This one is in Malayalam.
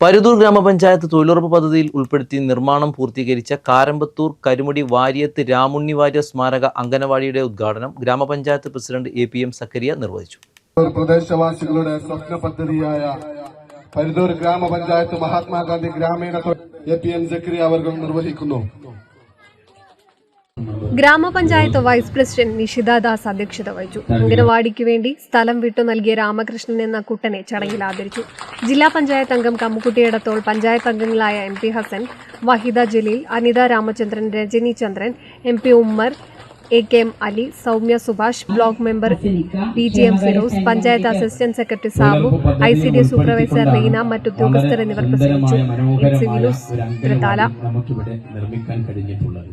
പരുതൂർ ഗ്രാമപഞ്ചായത്ത് തൊഴിലുറപ്പ് പദ്ധതിയിൽ ഉൾപ്പെടുത്തി നിർമ്മാണം പൂർത്തീകരിച്ച കാരമ്പത്തൂർ കരുമുടി വാര്യത്ത് രാമുണ്ണി വാര്യ സ്മാരക അംഗനവാടിയുടെ ഉദ്ഘാടനം ഗ്രാമപഞ്ചായത്ത് president A P M Zakariya നിർവഹിച്ചു. പ്രദേശവാസികളുടെ സ്വപ്ന പദ്ധതിയായ പരുതൂർ ഗ്രാമപഞ്ചായത്ത് മഹാത്മാഗാന്ധി ഗ്രാമീണ എ പി എം സക്കരിയ അവർ നിർവഹിക്കുന്നു. ഗ്രാമപഞ്ചായത്ത് വൈസ് പ്രസിഡന്റ് നിഷിത ദാസ് അധ്യക്ഷത വഹിച്ചു. അംഗനവാടിക്ക് വേണ്ടി സ്ഥലം വിട്ടു നൽകിയ രാമകൃഷ്ണൻ എന്ന കുട്ടനെ ചടങ്ങിൽ ആദരിച്ചു. ജില്ലാ പഞ്ചായത്ത് അംഗം കമ്മുക്കുട്ടിയിടത്തോൾ പഞ്ചായത്ത് അംഗങ്ങളായ M P Hassan Vahida Jaleel Anitha Ramachandran Rajani Chandran M P Ummer A K M Ali Soumya Subhash block member P G M Firoz panchayat assistant secretary Sabu I C D supervisor Reena മറ്റു ഉദ്യോഗസ്ഥർ എന്നിവർ പ്രസംഗിച്ചു. നിർമ്മിക്കാൻ കഴിഞ്ഞിട്ടുള്ളത്